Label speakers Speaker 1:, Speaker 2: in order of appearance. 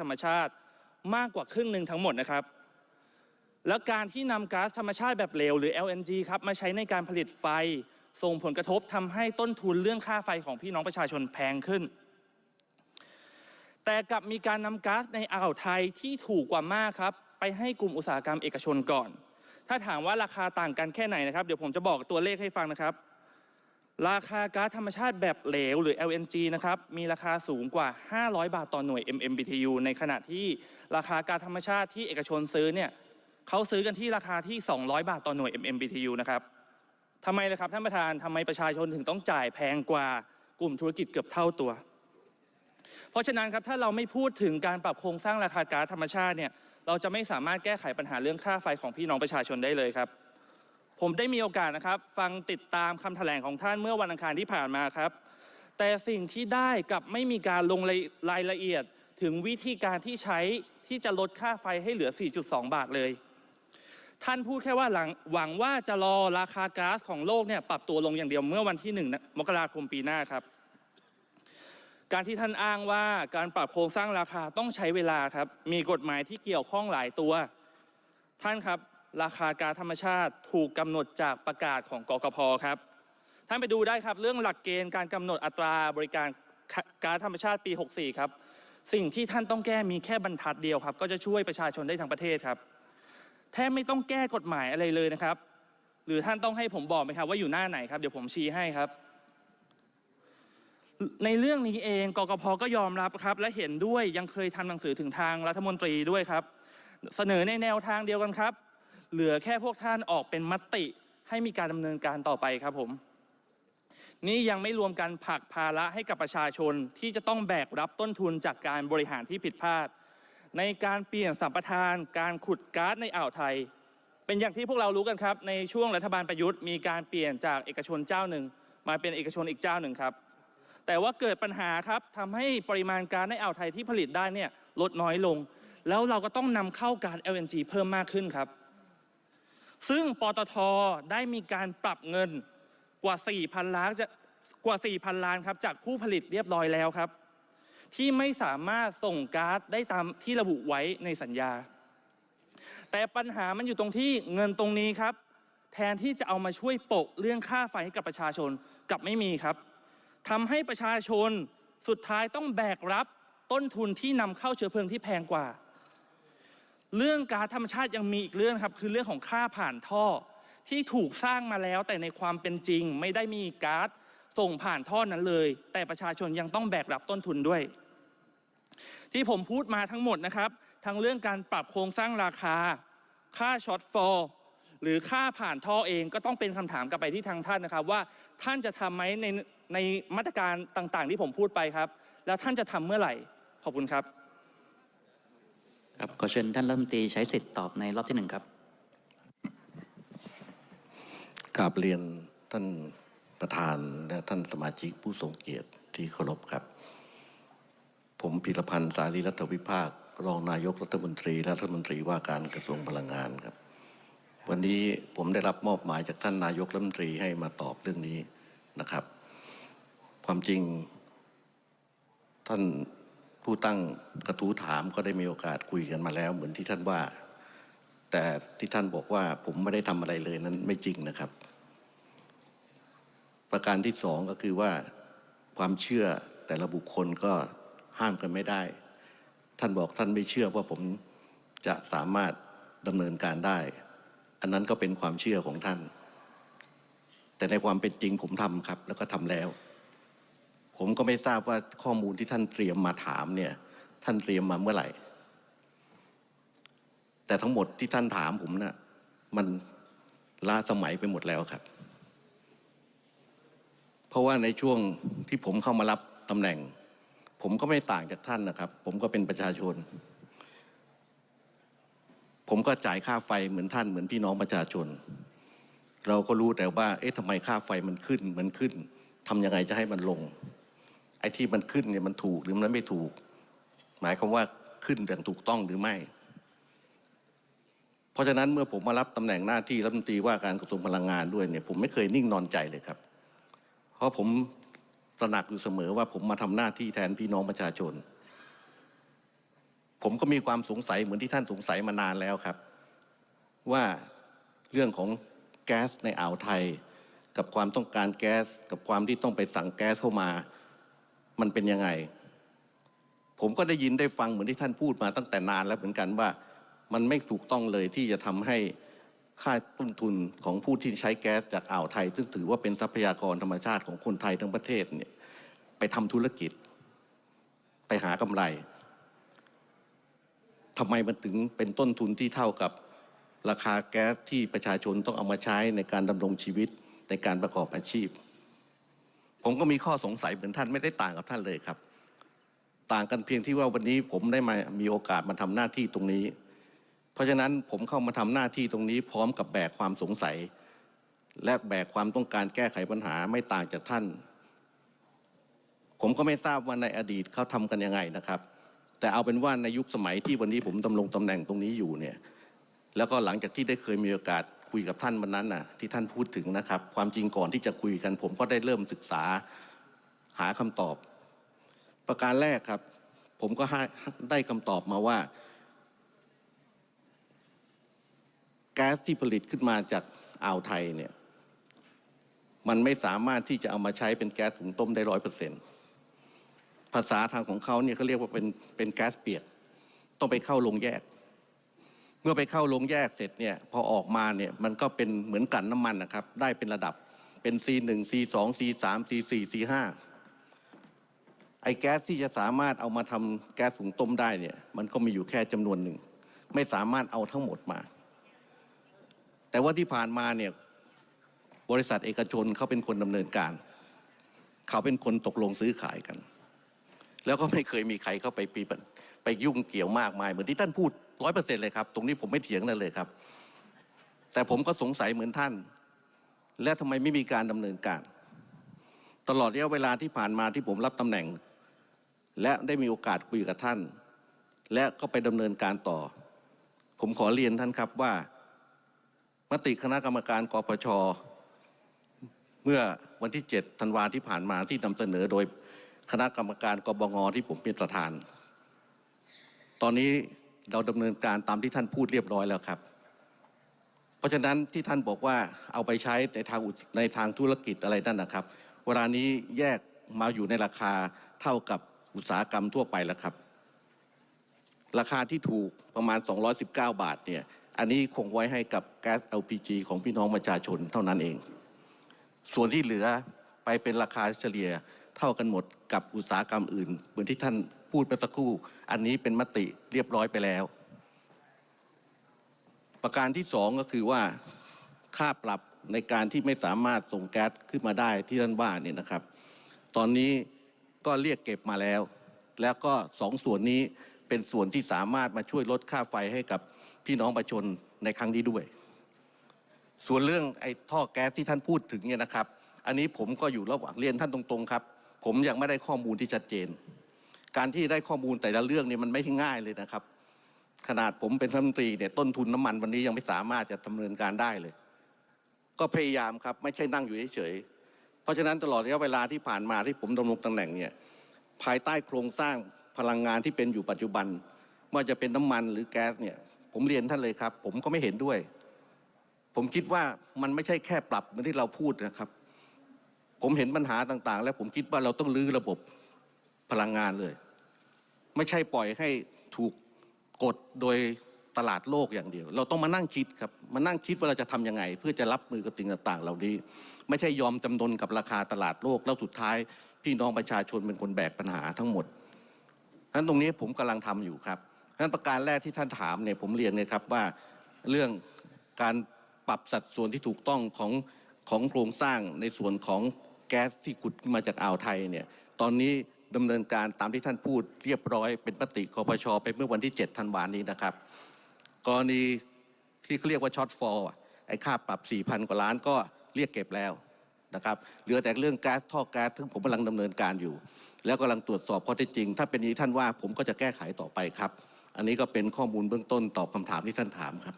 Speaker 1: ธรรมชาติมากกว่าครึ่งหนึ่งทั้งหมดนะครับ แล้วการที่นำก๊าซธรรมชาติแบบเหลวหรือ LNG ครับมาใช้ในการผลิตไฟส่งผลกระทบทำให้ต้นทุนเรื่องค่าไฟของพี่น้องประชาชนแพงขึ้น แต่กลับมีการนำก๊าซในอ่าวไทยที่ถูกกว่ามากครับ ไปให้กลุ่มอุตสาหกรรมเอกชนก่อน ถ้าถามว่าราคาต่างกันแค่ไหนนะครับ เดี๋ยวผมจะบอกตัวเลขให้ฟังนะครับ ราคาก๊าซธรรมชาติแบบเหลวหรือ LNG นะครับ มีราคาสูงกว่า 500 บาทต่อหน่วย MMBTU ในขณะที่ราคาก๊าซธรรมชาติที่เอกชนซื้อเนี่ยเขาซื้อกันที่ราคาที่ 200 บาทต่อหน่วย MMBTU นะครับทำไมล่ะครับท่านประธานทำไมประชาชนถึงต้องจ่ายแพงกว่ากลุ่มธุรกิจเกือบเท่าตัว เพราะฉะนั้นครับถ้าเราไม่พูดถึงการปรับโครงสร้างราคาก๊าซธรรมชาติเนี่ยเราจะไม่สามารถแก้ไขปัญหาเรื่องค่าไฟของพี่น้องประชาชนได้เลยครับ ผมได้มีโอกาสนะครับ ฟังติดตามคำแถลงของท่านเมื่อวันอังคารที่ผ่านมาครับ แต่สิ่งที่ได้กับไม่มีการลงรายรายละเอียด ถึงวิธีการที่ใช้ที่จะลดค่าไฟให้เหลือ 4.2 บาทเลย ท่านพูดแค่ว่าหลังหวังว่าจะรอราคาก๊าซของโลกเนี่ยปรับตัวลงอย่างเดียวเมื่อวันที่ 1 มกราคมปีหน้าครับ การที่ท่านอ้างว่าการปรับโครงสร้างราคาต้องใช้เวลาครับ มีกฎหมายที่เกี่ยวข้องหลายตัว ท่านครับ ราคากาซธรรมชาติถูกกำหนดจากประกาศของกกพครับท่านไปดูได้ครับเรื่องหลักเกณฑ์การกำหนดอัตราบริการกาซธรรมชาติปี 64 ครับ สิ่งที่ท่านต้องแก้มีแค่บรรทัดเดียวครับ ก็จะช่วยประชาชนได้ทั้งประเทศครับ แทบไม่ต้องแก้กฎหมายอะไรเลยนะครับ หรือท่านต้องให้ผมบอกไหมครับว่าอยู่หน้าไหนครับเดี๋ยวผมชี้ให้ครับ ในเรื่องนี้เองกกพก็ยอมรับครับ และเห็นด้วยยังเคยทำหนังสือถึงทางรัฐมนตรีด้วยครับ เสนอในแนวทางเดียวกันครับ เหลือแค่พวกท่านออกเป็นมติให้มีการดำเนินการต่อไปครับผม นี่ยังไม่รวมกันผลักภาระให้กับประชาชนที่จะต้องแบกรับต้นทุนจากการบริหารที่ผิดพลาด ในการเปลี่ยนสัมปทาน การขุดก๊าซในอ่าวไทย เป็นอย่างที่พวกเรารู้กันครับ ในช่วงรัฐบาลประยุทธ์มีการเปลี่ยนจากเอกชนเจ้าหนึ่ง มาเป็นเอกชนอีกเจ้าหนึ่งครับ แต่ว่าเกิดปัญหาครับทำให้ปริมาณก๊าซในอ่าวไทยที่ผลิตได้เนี่ยลดน้อยลง แล้วเราก็ต้องนำเข้าก๊าซ LNG เพิ่มมากขึ้นครับ ซึ่งปตทได้มีการปรับเงินกว่า 4,000 ล้านจะกว่า 4,000 ล้านครับจากผู้ผลิตเรียบร้อยแล้วครับ ที่ไม่สามารถส่งก๊าซได้ตามที่ระบุไว้ในสัญญา แต่ปัญหามันอยู่ตรงที่เงินตรงนี้ครับ แทนที่จะเอามาช่วยโปะเรื่องค่าไฟให้กับประชาชนกลับไม่มีครับทำให้ประชาชนสุดท้ายต้องแบกรับต้นทุนที่นำเข้าเชื้อเพลิงที่แพงกว่า เรื่องการธรรมชาติยังมีอีกเรื่องครับคือเรื่องของค่าผ่านท่อที่ถูกสร้างมาแล้วแต่ในความเป็นจริงไม่ได้มีก๊าซส่งผ่านท่อนั้นเลย แต่ประชาชนยังต้องแบกรับต้นทุนด้วย ที่ผมพูดมาทั้งหมดนะครับ ทั้งเรื่องการปรับโครงสร้างราคา ค่าช็อตฟอลหรือค่าผ่านท่อเองก็ต้องเป็นคำถามกลับไปที่ทางท่านนะครับ ว่าท่านจะทำไหมในในมาตรการต่างๆ ที่ผมพูดไปครับ แล้วท่านจะทำเมื่อไหร่ขอบคุณครับ
Speaker 2: ครับขอเชิญท่านรัฐมนตรีใช้สิทธิ์ตอบในรอบที่หนึ่งครับ
Speaker 3: กราบเรียนท่านประธานและท่านสมาชิกผู้ทรงเกียรติที่เคารพครับ ผมพิรพันธ์สารีรัฐวิภาค รองนายกรัฐมนตรีและรัฐมนตรีว่าการกระทรวงพลังงานครับ วันนี้ผมได้รับมอบหมายจากท่านนายกรัฐมนตรีให้มาตอบเรื่องนี้นะครับ ความจริงท่าน ผู้ตั้งกระทู้ถามก็ได้มีโอกาสคุยกันมาแล้ว เหมือนที่ท่านว่า แต่ที่ท่านบอกว่าผมไม่ได้ทำอะไรเลยนั้นไม่จริงนะครับ ประการที่สองก็คือว่าความเชื่อแต่ละบุคคลก็ห้ามกันไม่ได้ ท่านบอกท่านไม่เชื่อว่าผมจะสามารถดำเนินการได้ อันนั้นก็เป็นความเชื่อของท่าน แต่ในความเป็นจริงผมทำครับ แล้วก็ทำแล้ว ผมก็ไม่ทราบว่าข้อมูลที่ท่านเตรียมมาถามเนี่ย ท่านเตรียมมาเมื่อไหร่ แต่ทั้งหมดที่ท่านถามผมนะ่ะมันล้าสมัยไปหมดแล้วครับ เพราะว่าในช่วงที่ผมเข้ามารับตำแหน่ง ผมก็ไม่ต่างจากท่านนะครับ ผมก็เป็นประชาชน ผมก็จ่ายค่าไฟเหมือนท่านเหมือนพี่น้องประชาชน เราก็รู้แต่ว่า เอ๊ะทำไมค่าไฟมันขึ้นมันขึ้นทำยังไงจะให้มันลง ไอ้ที่มันขึ้นเนี่ยมันถูกหรือมันไม่ถูก หมายความว่าขึ้นอย่างถูกต้องหรือไม่ เพราะฉะนั้นเมื่อผมมารับตำแหน่งหน้าที่รัฐมนตรีว่าการกระทรวงพลังงานด้วยเนี่ยผมไม่เคยนิ่งนอนใจเลยครับ เพราะผมตระหนักอยู่เสมอว่าผมมาทำหน้าที่แทนพี่น้องประชาชน ผมก็มีความสงสัยเหมือนที่ท่านสงสัยมานานแล้วครับ ว่าเรื่องของแก๊สในอ่าวไทย กับความต้องการแก๊ส กับความที่ต้องไปสั่งแก๊สเข้ามา มันเป็นยังไง ผมก็ได้ยินได้ฟังเหมือนที่ท่านพูดมาตั้งแต่นานแล้วเหมือนกันว่ามันไม่ถูกต้องเลยที่จะทำให้ค่าต้นทุนของผู้ที่ใช้แก๊สจากอ่าวไทย ซึ่งถือว่าเป็นทรัพยากรธรรมชาติของคนไทยทั้งประเทศเนี่ยไปทำธุรกิจ ไปหากำไรทำไมมันถึงเป็นต้นทุนที่เท่ากับราคาแก๊สที่ประชาชนต้องเอามาใช้ในการดำรงชีวิตในการประกอบอาชีพ ผมก็มีข้อสงสัยเหมือนท่านไม่ได้ต่างกับท่านเลยครับ ต่างกันเพียงที่ว่าวันนี้ผมได้มามีโอกาสมาทำหน้าที่ตรงนี้ เพราะฉะนั้นผมเข้ามาทำหน้าที่ตรงนี้ พร้อมกับแบกความสงสัย และแบกความต้องการแก้ไขปัญหาไม่ต่างจากท่าน ผมก็ไม่ทราบว่าในอดีตเขาทำกันยังไงนะครับ แต่เอาเป็นว่าในยุคสมัยที่วันนี้ผมดำรงตำแหน่งตรงนี้อยู่เนี่ยแล้วก็หลังจากที่ได้เคยมีโอกาส คุยกับท่านวันนั้นน่ะที่ท่านพูดถึงนะครับ ความจริงก่อนที่จะคุยกัน ผมก็ได้เริ่มศึกษาหาคำตอบ ประการแรกครับ ผมก็ได้คำตอบมาว่า แก๊สที่ผลิตขึ้นมาจากอ่าวไทยเนี่ย มันไม่สามารถที่จะเอามาใช้เป็นแก๊สหุงต้มได้ร้อยเปอร์เซ็นต์ภาษาทางของเขาเนี่ยเขาเรียกว่าเป็นเป็นแก๊สเปียก ต้องไปเข้าโรงแยก เมื่อไปเข้าโรงแยกเสร็จเนี่ยพอออกมาเนี่ยมันก็เป็นเหมือนกลั่นน้ำมันนะครับ ได้เป็นระดับเป็น C1 C2 C3 C4 C5 ไอ้แก๊สที่จะสามารถเอามาทำแก๊สหุงต้มได้เนี่ยมันก็มีอยู่แค่จำนวนหนึ่ง ไม่สามารถเอาทั้งหมดมา แต่ว่าที่ผ่านมาเนี่ยบริษัทเอกชนเขาเป็นคนดำเนินการ เขาเป็นคนตกลงซื้อขายกัน แล้วก็ไม่เคยมีใครเข้าไปปีไปยุ่งเกี่ยวมากมายเหมือนที่ท่านพูด ร้อยเปอร์เซ็นต์เลยครับ ตรงนี้ผมไม่เถียงนั่นเลยครับ แต่ผมก็สงสัยเหมือนท่าน และทำไมไม่มีการดำเนินการ ตลอดระยะเวลาที่ผ่านมาที่ผมรับตำแหน่ง และได้มีโอกาสคุยกับท่าน และก็ไปดำเนินการต่อ ผมขอเรียนท่านครับว่า มติคณะกรรมการกปชเมื่อวันที่ 7 ธันวาที่ผ่านมาที่นำเสนอโดยคณะกรรมการกบงที่ผมเป็นประธาน ตอนนี้ เราดำเนินการตามที่ท่านพูดเรียบร้อยแล้วครับ เพราะฉะนั้นที่ท่านบอกว่าเอาไปใช้ในทางอุในทางธุรกิจอะไรนั่นนะครับ เวลานี้แยกมาอยู่ในราคาเท่ากับอุตสาหกรรมทั่วไปแล้วครับ ราคาที่ถูกประมาณ 219 บาทเนี่ย อันนี้คงไว้ให้กับแก๊ส LPG ของพี่น้องประชาชนเท่านั้นเอง ส่วนที่เหลือไปเป็นราคาเฉลี่ยเท่ากันหมดกับอุตสาหกรรมอื่น เหมือนที่ท่าน พูดไปสักครู่ อันนี้เป็นมติเรียบร้อยไปแล้ว ประการที่สองก็คือว่าค่าปรับในการที่ไม่สามารถส่งแก๊สขึ้นมาได้ที่ท่านว่าเนี่ยนะครับ ตอนนี้ก็เรียกเก็บมาแล้ว แล้วก็สองส่วนนี้เป็นส่วนที่สามารถมาช่วยลดค่าไฟให้กับพี่น้องประชาชนในครั้งนี้ด้วย ส่วนเรื่องไอ้ท่อแก๊สที่ท่านพูดถึงเนี่ยนะครับ อันนี้ผมก็อยู่ระหว่างเรียนท่านตรงๆครับ ผมยังไม่ได้ข้อมูลที่ชัดเจน การที่ได้ข้อมูลแต่ละเรื่องนี่มันไม่ใช่ง่ายเลยนะครับ ขนาดผมเป็นรัฐมนตรีเนี่ยต้นทุนน้ำมันวันนี้ยังไม่สามารถจะดำเนินการได้เลย ก็พยายามครับไม่ใช่นั่งอยู่เฉยๆเพราะฉะนั้นตลอดระยะเวลาที่ผ่านมาที่ผมดำรงตำแหน่งเนี่ยภายใต้โครงสร้างพลังงานที่เป็นอยู่ปัจจุบันว่าจะเป็นน้ำมันหรือแก๊สเนี่ย ผมเรียนท่านเลยครับ ผมก็ไม่เห็นด้วย ผมคิดว่ามันไม่ใช่แค่ปรับเหมือนที่เราพูดนะครับ ผมเห็นปัญหาต่างๆ แล้วผมคิดว่าเราต้องรื้อระบบ พลังงานเลย ไม่ใช่ปล่อยให้ถูกกดโดยตลาดโลกอย่างเดียว เราต้องมานั่งคิดครับมานั่งคิดว่าเราจะทำยังไง เพื่อจะรับมือกับสิ่งต่างๆ เหล่านี้ ไม่ใช่ยอมจำนนกับราคาตลาดโลกแล้วสุดท้าย พี่น้องประชาชนเป็นคนแบกปัญหาทั้งหมดฉะนั้นตรงนี้ผมกำลังทำอยู่ครับฉะนั้นประการแรกที่ท่านถามเนี่ยผมเรียนเลยครับว่าเรื่องการปรับสัดส่วนที่ถูกต้องของของโครงสร้างในส่วนของแก๊สที่ขุดมาจากอ่าวไทยเนี่ยตอนนี้ ดำเนินการตามที่ท่านพูดเรียบร้อยเป็นมติคอปชไปเมื่อวันที่7ธันวานี้นะครับ กรณีที่เขาเรียกว่าช็อตฟอลไอ้ค่าปรับ4,000กว่าล้านก็เรียกเก็บแล้วนะครับเหลือแต่เรื่องแก๊สท่อแก๊สซึ่งผมกำลังดำเนินการอยู่ แล้วกำลังตรวจสอบข้อเท็จจริง ถ้าเป็นอย่างนี้ท่านว่าผมก็จะแก้ไขต่อไปครับ อันนี้ก็เป็นข้อมูลเบื้องต้นตอบคำถามที่ท่านถามครับ